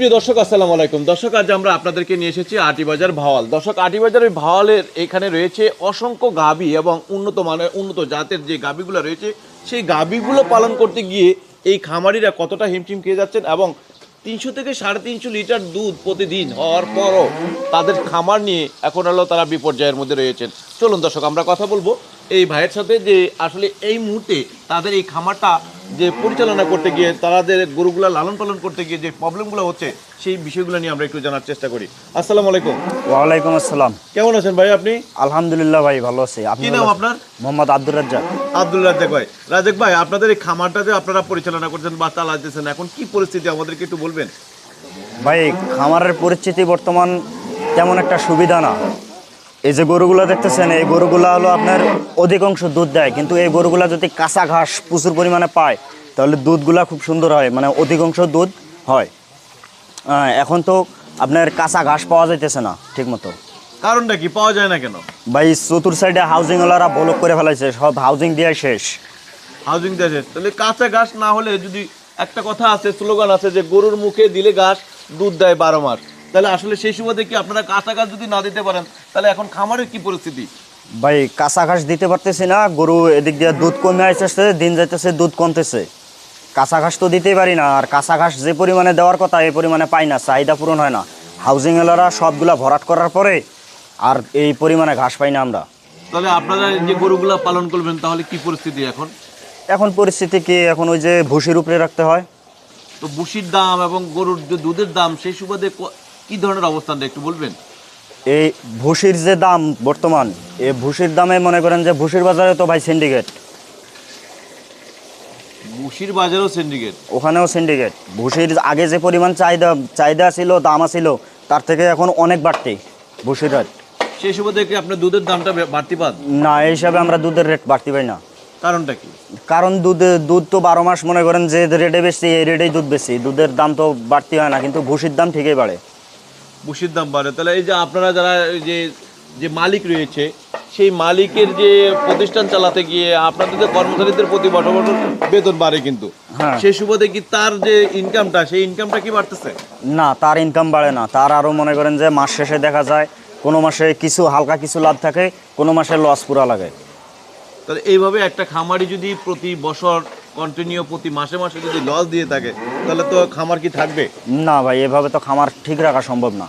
সুপ্রিয় দর্শক, আসসালামু আলাইকুম। দর্শক, আজ আমরা আপনাদেরকে নিয়ে এসেছি আটিবাজার ভাওয়াল। দর্শক আটিবাজারের ভাওয়ালের এখানে রয়েছে অসংখ্য গাবি এবং উন্নত মানের, উন্নত জাতের যে গাবিগুলো রয়েছে, সেই গাবিগুলো পালন করতে গিয়ে এই খামারিরা কতটা হিমশিম খেয়ে যাচ্ছেন এবং তিনশো থেকে সাড়ে তিনশো লিটার দুধ প্রতিদিন হওয়ার পরও তাদের খামার নিয়ে এখন হলো তারা বিপর্যয়ের মধ্যে রয়েছেন। চলুন দর্শক, আমরা কথা বলব এই ভাইয়ের সাথে যে আসলে এই মুহূর্তে তাদের এই খামারটা যে পরিচালনা করতে গিয়ে তাদের গরুগুলো লালন পালন করতে গিয়ে যে প্রবলেমগুলো হচ্ছে সেই বিষয়গুলো নিয়ে আমরা একটু জানার চেষ্টা করি। আসসালামু আলাইকুম। ওয়ালাইকুম আসসালাম। কেমন আছেন ভাই আপনি? আলহামদুলিল্লাহ ভাই ভালো আছি। আপনি কি নাম আপনার? মোহাম্মদ আব্দুর রাজ্জাক। আব্দুল রাজ্জাক ভাই। রাজ্জাক ভাই আপনাদের এই খামারটা যে আপনারা পরিচালনা করছেন বা চালাতেছেন এখন কি পরিস্থিতি? আমাদেরকে একটু বলবেন। ভাই খামারের পরিস্থিতি বর্তমান তেমন একটা সুবিধা না। এই যে গরুগুলো দেখতেছেন এই গরুগুলো হলো আপনার অধিকাংশ দুধ দেয় কিন্তু এই গরুগুলো যদি কাঁচা ঘাস প্রচুর পরিমাণে পায় তাহলে দুধগুলা খুব সুন্দর হয় মানে অধিকাংশ দুধ হয়। এখন তো আপনার কাঁচা ঘাস পাওয়া যাইতেছে না ঠিক মতো কারণটা কি? পাওয়া যায় না কেন? ভাই চতুর সাইডে হাউজিংওয়ালারা ব্লক করে ফেলাইছে সব হাউজিং দিয়ে শেষ। হাউজিং দেশে তাহলে কাঁচা ঘাস না হলে যদি একটা কথা আছে স্লোগান আছে যে গরুর মুখে দিলে ঘাস দুধ দেয় বারো মাস। তাহলে আসলে সেই সুবাদে কি আপনারা কাঁচা ঘাস যদি না দিতে পারেন তাহলে এখন খামারের কি পরিস্থিতি? ভাই কাঁচা ঘাস দিতে পারতেছি না গরু এদিক দিয়ে দুধ কমে আসতেছে দিন যাইতেছে দুধ কমতেছে। কাঁচা ঘাস তো দিতেই পারি না আর কাঁচা ঘাস যে পরিমাণে দেওয়ার কথা এই পরিমাণে পাই না চাহিদা পূরণ হয় না। হাউজিং এলারা সবগুলা ভরাট করার পরে আর এই পরিমাণে ঘাস পাই না আমরা। তাহলে আপনারা যে গরুগুলা পালন করবেন তাহলে কি পরিস্থিতি এখন? এখন পরিস্থিতি কি এখন ওই যে ভুসির উপরে রাখতে হয়। তো ভুসির দাম এবং গরুর যে দুধের দাম সেই সুবাদে ক- ধরনের অবস্থানটা একটু বলবেন? এই ভুসির যে দাম বর্তমান এই ভুসির দামে মনে করেন যে ভুসির বাজারে তো ভাই সিন্ডিকেট বুসির বাজারও সিন্ডিকেট ওখানেও সিন্ডিকেট ভুসির আগে যে পরিমাণ চাহিদা চাহিদা ছিল দাম ছিল তার থেকে এখন অনেক বাড়তি ভুসির রেট সেই সুবাদে কি আপনার দুধের দামটা বাড়তি পান? না এই হিসাবে আমরা দুধের রেট বাড়তি পাই না। কারণটা কি? কারণ দুধ দুধ তো বারো মাস মনে করেন যে রেটে বেশি এই রেটেই দুধ বেশি। দুধের দাম তো বাড়তি হয় না কিন্তু ভুসির দাম ঠিকই বাড়ে। বুসির দাম বাড়ে। তাহলে এই যে আপনারা যারা যে যে মালিক রয়েছে সেই মালিকের যে প্রতিষ্ঠান চালাতে গিয়ে আপনাদের যে কর্মচারীদের প্রতি বছর বছর বেতন বাড়ে কিন্তু। হ্যাঁ। সেই সুবাদে কি তার যে ইনকামটা সেই ইনকামটা কি বাড়তেছে? না তার ইনকাম বাড়ে না। তার আরও মনে করেন যে মাস শেষে দেখা যায় কোনো মাসে কিছু হালকা কিছু লাভ থাকে কোনো মাসে লস পুরা লাগে। তাহলে এইভাবে একটা খামারি যদি প্রতি বছর কন্টিনিউ প্রতি মাসে মাসে যদি লস দিয়ে থাকে তাহলে তো খামার কি থাকবে? না ভাই এভাবে তো খামার ঠিক রাখা সম্ভব না।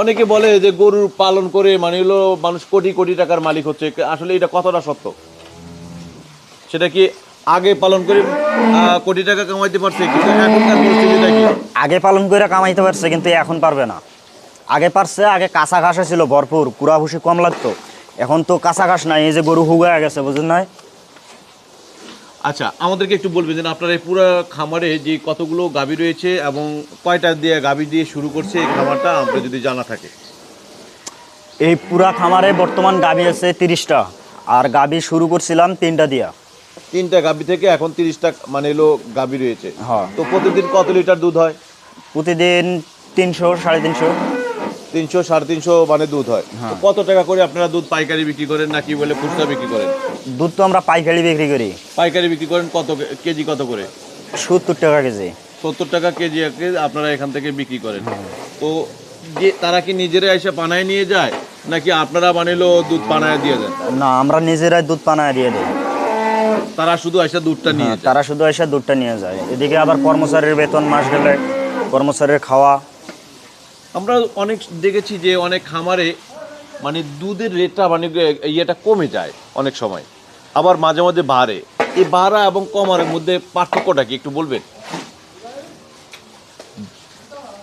অনেকে বলে যে গরুর পালন করে মানে হলো মানুষ কোটি কোটি টাকার মালিক হচ্ছে আসলে এটা কতটা সত্য। সেটা কি আগে পালন করে কোটি টাকা কামাইতে পারছে কিন্তু এখনকার পরিস্থিতিটা কি? আগে পালন করে কামাইতে পারছে কিন্তু এখন পারবে না। আগে পারছে আগে কাঁচা ঘাস ছিল ভরপুর কুড়া ভুসি কম লাগতো। এখন তো কাঁচা ঘাস নাই এই যে গরু হুগায় গেছে বুঝলেন নাই? আচ্ছা আমাদেরকে একটু বলবেন যে আপনার এই পুরো খামারে যে কতগুলো গাভী রয়েছে এবং কয়টা দিয়ে গাভী দিয়ে শুরু করছে এই খামারটা আমরা যদি জানা থাকে। এই পুরা খামারে বর্তমান গাভী আছে তিরিশটা আর গাভী শুরু করছিলাম তিনটা দিয়া। তিনটা গাভী থেকে এখন তিরিশটা মানে এলো গাভী রয়েছে। হ্যাঁ। তো প্রতিদিন কত লিটার দুধ হয়? প্রতিদিন তিনশো সাড়ে তিনশো। তিনশো সাড়ে তিনশো মানে দুধ হয়। তো কত টাকা করে আপনারা দুধ পাইকারি বিক্রি করেন নাকি বলে খুচরা বিক্রি করেন? দুধ তো আমরা পাইকারি বিক্রি করি। পাইকারি বিক্রি করেন কত কেজি কত করে? সত্তর টাকা কেজি। সত্তর টাকা কেজি আপনারা এখান থেকে বিক্রি করেন। তো যে তারা কি নিজেরা এসে পানায় নিয়ে যায় নাকি আপনারা বানাইলো দুধ পানায় দিয়ে দেন? না আমরা নিজেরাই দুধ পানায় দিয়ে দিই। তারা শুধু এসে দুধটা নিয়ে হ্যাঁ, যায়। তারা শুধু এসে দুধটা নিয়ে যায়। এদিকে আবার কর্মচারীর বেতন মাস গেলে কর্মচারীর খাওয়া আমরা অনেক দেখেছি যে অনেক খামারে মানে দুধের রেটটা মানে ইয়েটা কমে যায় অনেক সময়, আবার মাঝে মাঝে বাড়ে। এই বাড়া এবং কমার মধ্যে পার্থক্যটা কি একটু বলবেন?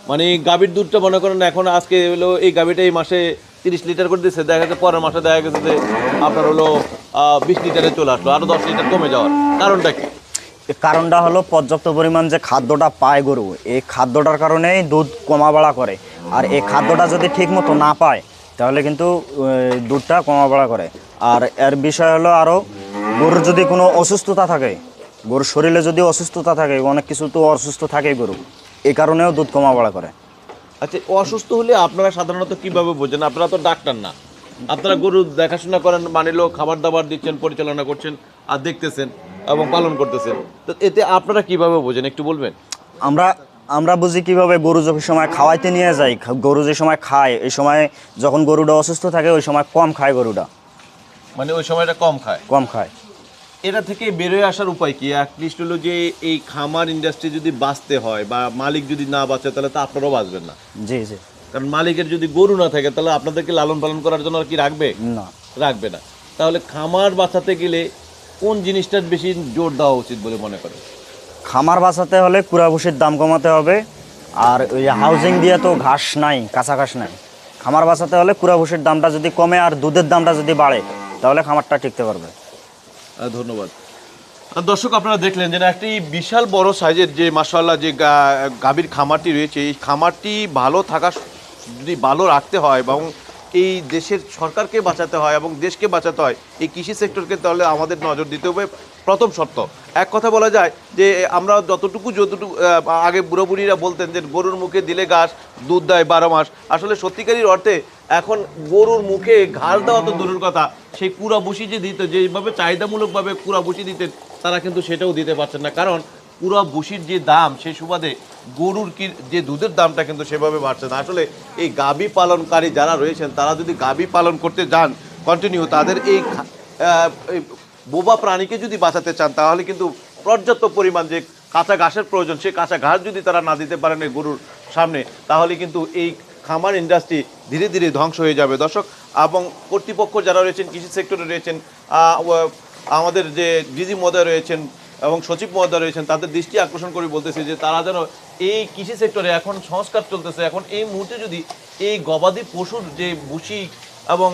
মানে গাভীর দুধটা মনে করেন এখন আজকে হলো এই গাভীটা এই মাসে তিরিশ লিটার করে দিচ্ছে দেখা গেছে পরের মাসে দেখা গেছে যে আপনার হলো বিশ লিটারে চলে আসলো, আরও দশ লিটার কমে যাওয়ার। কারণটা কি? কারণটা হলো পর্যাপ্ত পরিমাণ যে খাদ্যটা পায় গরু, এই খাদ্যটার কারণেই দুধ কমা বাড়া করে। আর এই খাদ্যটা যদি ঠিক মতো না পায় তাহলে কিন্তু দুধটা কমা বাড়া করে। আর এর বিষয় হলো আরও গরুর যদি কোনো অসুস্থতা থাকে গরুর শরীরে যদি অসুস্থতা থাকে অনেক কিছু তো অসুস্থ থাকেই গরু এই কারণেও দুধ কমা বাড়া করে। আচ্ছা অসুস্থ হলে আপনারা সাধারণত কীভাবে বোঝেন? আপনারা তো ডাক্তার না। আপনারা গরু দেখাশোনা করেন মানিলো খাবার দাবার দিচ্ছেন পরিচালনা করছেন আর দেখতেছেন এবং পালন করতেছেন। তো এতে আপনারা কীভাবে বোঝেন একটু বলবেন? আমরা আমরা বুঝি কীভাবে গরু যখন সময় খাওয়াইতে নিয়ে যাই গরু যে সময় খায় এই সময় যখন গরুটা অসুস্থ থাকে ওই সময় কম খায় গরুটা। মানে ওই সময়টা কম খায়? কম খায়। এটা থেকে বেরোয় আসার উপায় কি? অ্যাটলিস্ট হলো যে এই খামার ইন্ডাস্ট্রি যদি বাঁচতে হয় বা মালিক যদি না বাঁচে তাহলে তো আপনারাও বাঁচবেন না। জি জি। কারণ মালিকের যদি গরু না থাকে তাহলে আপনাদেরকে লালন পালন করার জন্য আর কি রাখবে? না। রাখবে না। তাহলে খামার বাঁচাতে গেলে কোন জিনিসটার বেশি জোর দেওয়া উচিত বলে মনে করেন? খামার বাঁচাতে হলে কুড়া কুড়াভুষির দাম কমাতে হবে। আর ওই হাউজিং দিয়ে তো ঘাস নাই কাঁচা ঘাস নাই। খামার বাঁচাতে হলে কুড়া কুড়াভুষির দামটা যদি কমে আর দুধের দামটা যদি বাড়ে, তাহলে খামারটা টিকতে পারবে। ধন্যবাদ। দর্শক, আপনারা দেখলেন যে একটি বিশাল বড় সাইজের যে মাসাল্লাহ যে গাভীর খামারটি রয়েছে, এই খামারটি ভালো থাকা, যদি ভালো রাখতে হয় এবং এই দেশের সরকারকে বাঁচাতে হয় এবং দেশকে বাঁচাতে হয়, এই কৃষি সেক্টরকে তাহলে আমাদের নজর দিতে হবে। প্রথম শর্ত এক কথা বলা যায় যে আমরা যতটুকু যতটুকু আগে বুড়ো বুড়িরা বলতেন যে গরুর মুখে দিলে ঘাস, দুধ দেয় বারো মাস। আসলে সত্যিকারই অর্থে এখন গরুর মুখে ঘাস দেওয়া তো দূরের কথা। সেই কুড়া বসি যে দিত, যেভাবে চাহিদামূলকভাবে কুড়া বসি দিতেন, তারা কিন্তু সেটাও দিতে পারছেন না। কারণ কুড়া বসির যে দাম, সেই সুবাদে গরুর কি, যে দুধের দামটা কিন্তু সেভাবে বাড়ছে না। আসলে এই গাবি পালনকারী যারা রয়েছেন, তারা যদি গাবি পালন করতে যান কন্টিনিউ তাদের এই বোবা প্রাণীকে যদি বাঁচাতে চান, তাহলে কিন্তু পর্যাপ্ত পরিমাণ যে কাঁচা ঘাসের প্রয়োজন সেই কাঁচা ঘাস যদি তারা না দিতে পারেন এই গরুর সামনে, তাহলে কিন্তু এই খামার ইন্ডাস্ট্রি ধীরে ধীরে ধ্বংস হয়ে যাবে। দর্শক, এবং কর্তৃপক্ষ যারা রয়েছেন, কৃষি সেক্টরে রয়েছেন আমাদের যে ডিজি মহোদয় রয়েছেন এবং সচিব মহোদয় রয়েছেন, তাদের দৃষ্টি আকর্ষণ করে বলতেছে যে তারা যেন এই কৃষি সেক্টরে এখন সংস্কার চলতেছে। এখন এই মুহূর্তে যদি এই গবাদি পশুর যে বুসি এবং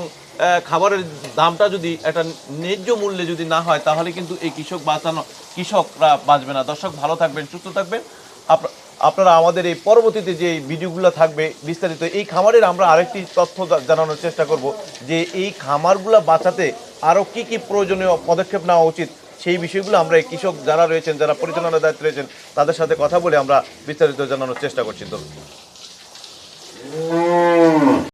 খাবারের দামটা যদি একটা ন্যায্য মূল্যে যদি না হয়, তাহলে কিন্তু এই কৃষক বাঁচানো, কৃষকরা বাঁচবে না। দর্শক, ভালো থাকবেন, সুস্থ থাকবেন। আপ- আপনারা আমাদের এই পরবর্তীতে যে ভিডিওগুলো থাকবে, বিস্তারিত, এই খামারের আমরা আরেকটি তথ্য জানানোর চেষ্টা করব যে এই খামারগুলো বাঁচাতে আরও কি কি প্রয়োজনীয় পদক্ষেপ নেওয়া উচিত, সেই বিষয়গুলো আমরা এই কৃষক যারা রয়েছেন, যারা পরিচালনার দায়িত্বে রয়েছেন, তাদের সাথে কথা বলে আমরা বিস্তারিত জানানোর চেষ্টা করছি। তো